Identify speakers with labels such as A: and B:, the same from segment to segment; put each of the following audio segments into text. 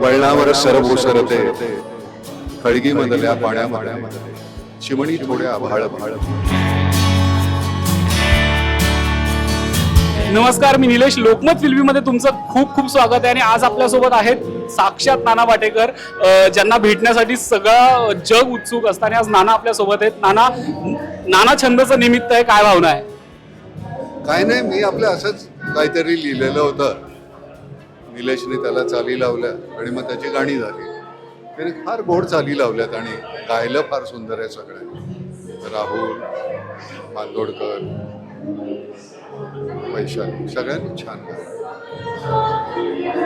A: वळणावर सरभ ओसरते खळगी मधल्या पाण्यामध्ये चिमणी थोड्या आभाळ भाळ.
B: नमस्कार मी निलेश. लोकमत फिल्मीमध्ये तुमचं खूप खूप स्वागत आहे आणि आज आपल्यासोबत आहेत साक्षात नाना पाटेकर अ, ज्यांना भेटण्यासाठी सगळं जग उत्सुक असतं आणि आज नाना आपल्यासोबत आहेत. नाना नाना छंदचं निमित्त आहे काय भावना आहे?
A: काय नाही मी आपलं असंच काहीतरी लिहिलेलं होतं. निलेशने त्याला चाली लावल्या आणि मग त्याची गाणी झाली. त्याने फार गोड चाली लावल्यात आणि गायलं फार सुंदर आहे सगळ्यांनी राहुल बांदोडकर वैशाली सगळ्यांनी छान गायलं.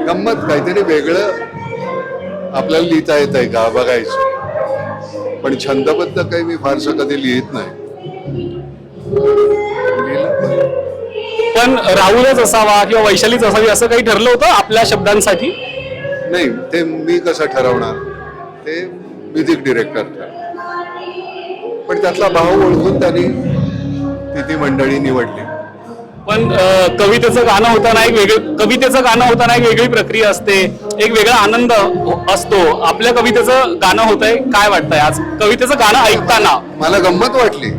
A: गंमत काहीतरी वेगळं आपल्याला लिहिता येत आहे का? बघायचं. पण छंदबद्ध काही मी फारसं कधी लिहित नाही. पण
B: राहुलच असावा किंवा वैशालीच असावी असं काही ठरलं होतं आपल्या शब्दांसाठी?
A: नाही ते मी कसं ठरवणार? ते म्युझिक डिरेक्टर पण त्यातला भाव ओळखून त्यांनी ती ती मंडळी निवडली.
B: पण अ, कवितेचं गाणं होताना एक वेगळं कवितेचं गाणं होताना एक वेगळी प्रक्रिया असते एक वेगळा आनंद असतो. आपल्या कवितेचं गाणं होतंय काय वाटतंय आज? कवितेचं गाणं ऐकताना.
A: मला गंमत वाटली.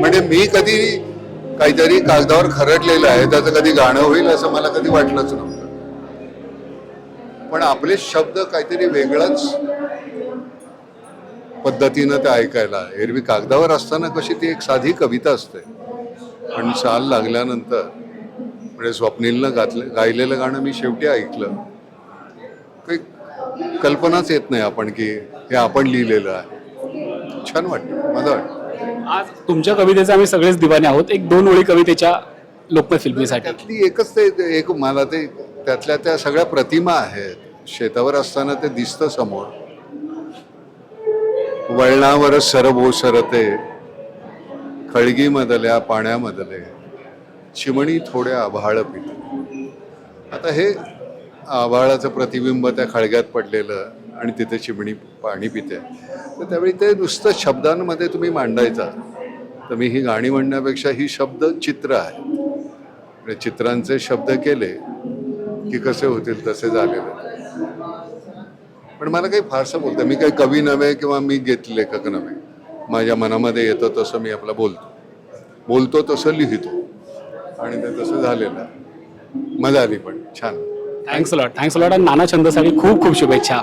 A: म्हणजे मी कधी काहीतरी कागदावर खरडलेलं आहे त्याचं कधी गाणं होईल असं मला कधी वाटलंच नव्हतं. पण आपले शब्द काहीतरी वेगळंच पद्धतीनं ते ऐकायला एरवी कागदावर असताना कशी ती एक साधी कविता असते. पण साल लागल्यानंतर म्हणजे स्वप्नीलनं गातलं गायलेलं गाणं मी शेवटी ऐकलं. काही कल्पनाच येत नाही आपण की हे आपण लिहिलेलं आहे. छान वाटतं मला वाटतं
B: आज तुमच्या कवितेचे आम्ही सगळेच दिवाने आहोत. एक दोन ओळी कवितेच्या लोकमत फिल्मीसाठी.
A: त्यातली एकच ते एक मला ते त्यातल्या त्या सगळ्या प्रतिमा आहेत. शेतावर असताना ते दिसतं समोर. वळणावर सरभो सरते खळगी मधल्या पाण्यामधले चिमणी थोड्या आभाळ पिते आता हे आभाळाचं प्रतिबिंब त्या खळग्यात पडलेलं आणि तिथे चिमणी पाणी पिते. तर त्यावेळी ते नुसतं शब्दांमध्ये तुम्ही मांडायचा. तर मी ही गाणी म्हणण्यापेक्षा ही शब्द चित्र आहे. म्हणजे चित्रांचे शब्द केले की कसे होतील तसे झालेले. पण मला काही फारसं बोलतं मी काही कवी नव्हे किंवा मी घेत लेखक नव्हे. माझ्या मनामध्ये येतं तसं मी आपला बोलतो. बोलतो तसं लिहितो. आणि ते तसं झालेलं मजा आली पण छान.
B: थँक्स लॉट थँक्स लॉट आणि नाना छंदसाठी खूप खूप शुभेच्छा.